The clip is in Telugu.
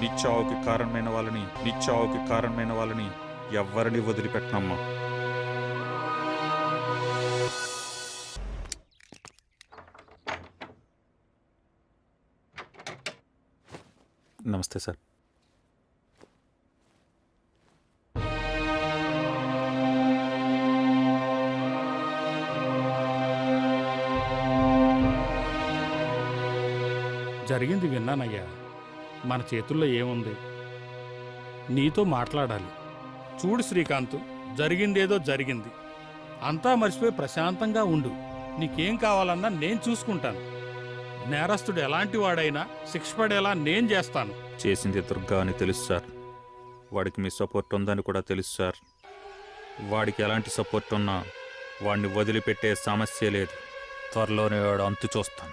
నిచ్చావుకి కారణమైన వాళ్ళని నిచ్చావుకి కారణమైన వాళ్ళని ఎవ్వరిని వదిలిపెట్టనమ్మా. నమస్తే సార్. జరిగింది విన్నానయ్యా. మన చేతుల్లో ఏముంది? నీతో మాట్లాడాలి. చూడు శ్రీకాంత్ జరిగిందేదో జరిగింది. అంతా మర్చిపోయి ప్రశాంతంగా ఉండు. నీకేం కావాలన్నా నేను చూసుకుంటాను. నేరస్తుడు ఎలాంటి వాడైనా శిక్ష పడేలా నేను చేస్తాను. చేసింది దుర్గా అని తెలుసు సార్. వాడికి మీ సపోర్ట్ ఉందని కూడా తెలుసు సార్. వాడికి ఎలాంటి సపోర్ట్ ఉన్నా వాడిని వదిలిపెట్టే సమస్య లేదు. త్వరలోనే వాడు అంతు చూస్తాను.